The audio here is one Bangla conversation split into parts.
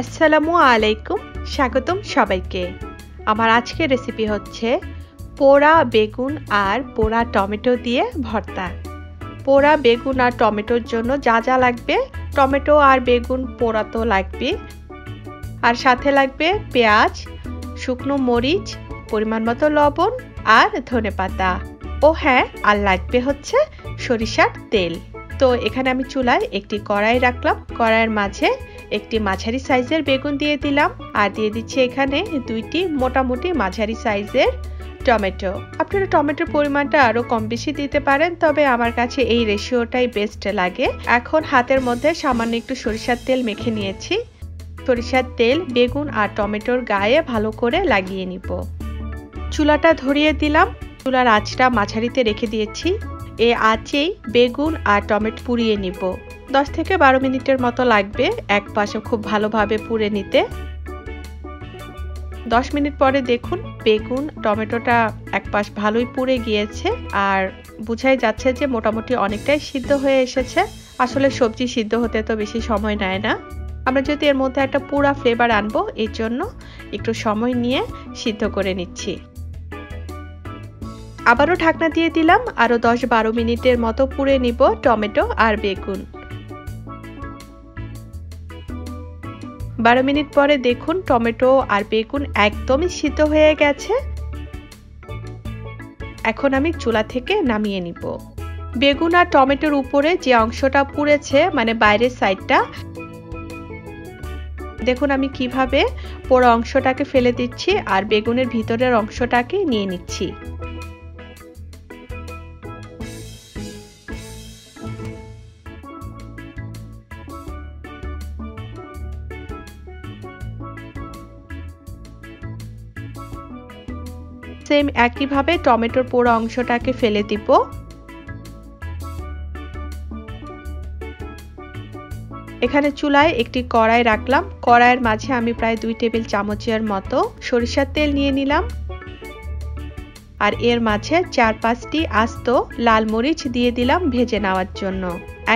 আসসালামু আলাইকুম, স্বাগতম সবাইকে। আমার আজকের রেসিপি হচ্ছে পোড়া বেগুন আর পোড়া টমেটো দিয়ে ভর্তা। পোড়া বেগুন আর টমেটোর জন্য যা যা লাগবে, টমেটো আর বেগুন পোড়া তো লাগবে আর সাথে লাগবে পেঁয়াজ, শুকনো মরিচ, পরিমাণ মতো লবণ আর ধনে পাতা। ও হ্যাঁ আর লাগবে হচ্ছে সরিষার তেল। তো এখানে আমি চুলায় একটি কড়াই রাখলাম। কড়াইয়ের মাঝে একটি মাঝারি সাইজের বেগুন দিয়ে দিলাম আর দিয়ে দিচ্ছি এখানে দুইটি মোটামুটি মাঝারি সাইজের টমেটো। আপনারা টমেটোর পরিমাণটা আরও কম বেশি দিতে পারেন, তবে আমার কাছে এই রেশিওটাই বেস্ট লাগে। এখন হাতের মধ্যে সামান্য একটু সরিষার তেল মেখে নিয়েছি। সরিষার তেল, বেগুন আর টমেটোর গায়ে ভালো করে লাগিয়ে নিব। চুলাটা ধরিয়ে দিলাম। চুলার আঁচটা মাঝারিতে রেখে দিয়েছি। এ আঁচেই বেগুন আর টমেটো পুড়িয়ে নিব। দশ থেকে বারো মিনিটের মতো লাগবে এক পাশে খুব ভালোভাবে পুড়ে নিতে। দশ মিনিট পরে দেখুন বেগুন, টমেটোটা এক পাশ ভালোই পুড়ে গিয়েছে আর বুঝাই যাচ্ছে যে মোটামুটি অনেকটাই সিদ্ধ হয়ে এসেছে। আসলে সবজি সিদ্ধ হতে তো বেশি সময় নেয় না। আমরা যদি এর মধ্যে একটা পুরা ফ্লেভার আনব, এর জন্য একটু সময় নিয়ে সিদ্ধ করে নিচ্ছি। আবারও ঢাকনা দিয়ে দিলাম, আরও দশ বারো মিনিটের মতো পুড়ে নিব টমেটো আর বেগুন। বারো মিনিট পরে দেখুন টমেটো আর বেগুন একদমই সিদ্ধ হয়ে গেছে। এখন আমি চুলা থেকে নামিয়ে নিব। বেগুন আর টমেটোর উপরে যে অংশটা পুড়েছে মানে বাইরের সাইডটা, দেখুন আমি কীভাবে পোড়া অংশটাকে ফেলে দিচ্ছি আর বেগুনের ভিতরের অংশটাকে নিয়ে নিচ্ছি। সেম একইভাবে টমেটোর পোড়া অংশটাকে ফেলে দিব। এখানে চুলায় একটি কড়াই রাখলাম। কড়াইয়ের মাঝে আমি প্রায় দুই টেবিল চামচের মতো সরিষার তেল নিয়ে নিলাম। আর এর মাঝে চার পাঁচটি আস্ত লাল মরিচ দিয়ে দিলাম ভেজে নেওয়ার জন্য।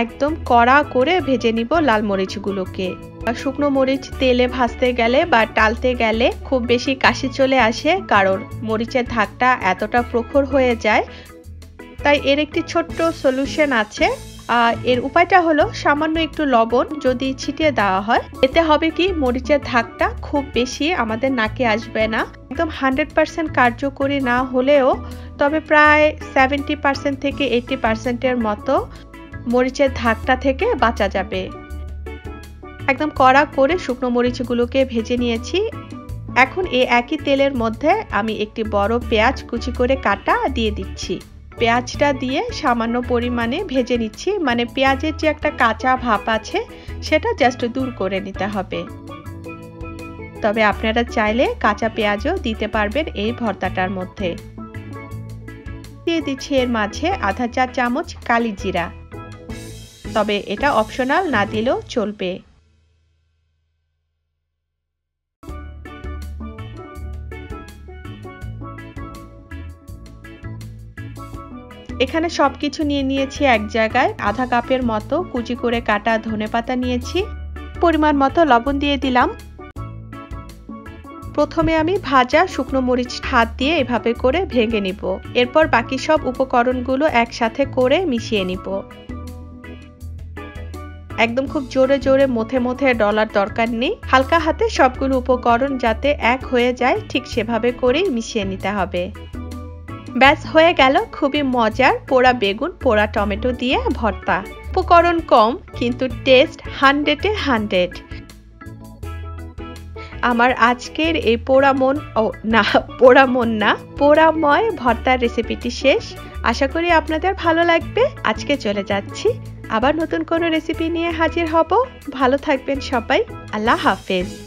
একদম কড়া করে ভেজে নিব লাল মরিচগুলোকে। শুকনো মরিচ তেলে ভাজতে গেলে বা টালতে গেলে খুব বেশি কাশি চলে আসে, কারণ মরিচের ধাকটা এতটা প্রখর হয়ে যায়। তাই এর একটি ছোট্ট সলিউশন আছে। এর উপায়টা হলো সামান্য একটু লবণ যদি ছিটিয়ে দেওয়া হয়। এতে হবে কি, মরিচের ধাকটা খুব বেশি আমাদের নাকে আসবে না। একদম হান্ড্রেড পার্সেন্ট কার্যকরী না হলেও তবে প্রায় সেভেন্টি পার্সেন্ট থেকে এইটি পার্সেন্টের মতো মরিচের ধাকটা থেকে বাঁচা যাবে। একদম কড়া করে শুকনো মরিচগুলোকে ভেজে নিয়েছি। এখন এই একই তেলের মধ্যে আমি একটি বড় পেঁয়াজ কুচি করে কাটা দিয়ে দিচ্ছি। পেঁয়াজটা দিয়ে সামান্য পরিমাণে ভেজে নিচ্ছি। মানে পেঁয়াজের যে একটা কাঁচা ভাপ আছে, সেটা জাস্ট দূর করে নিতে হবে। তবে আপনারা চাইলে কাঁচা পেঁয়াজও দিতে পারবেন এই ভর্তাটার মধ্যে। দিয়ে দিচ্ছি এর মাঝে আধা চা চামচ কালি জিরা তবে এটা অপশনাল না দিলেও চলবে। এখানে সবকিছু নিয়ে নিয়েছি এক জায়গায়। আধা কাপের মতো কুচি করে কাটা ধনে পাতা নিয়েছি। পরিমাণ মতো লবণ দিয়ে দিলাম। প্রথমে আমি ভাজা শুকনো মরিচ হাত দিয়ে এভাবে করে ভেঙে নিব। এরপর বাকি সব উপকরণগুলো একসাথে করে মিশিয়ে নিব। একদম খুব জোরে জোরে মথে মথে ডলার দরকার নেই। হালকা হাতে সবগুলো উপকরণ যাতে এক হয়ে যায়, ঠিক সেভাবে করেই মিশিয়ে নিতে হবে। ব্যাস, হয়ে গেল খুবই মজার পোড়া বেগুন, পোড়া টমেটো দিয়ে ভর্তা। উপকরণ কম, কিন্তু টেস্ট হান্ড্রেডে হান্ড্রেড আমার আজকের এই পোড়া মন, ও, না, পোড়া মন না, পোড়াময় ভর্তার রেসিপিটি শেষ। আশা করি আপনাদের ভালো লাগবে। আজকে চলে যাচ্ছি। আবার নতুন কোনো রেসিপি নিয়ে হাজির হব। ভালো থাকবেন সবাই। আল্লাহ হাফেজ।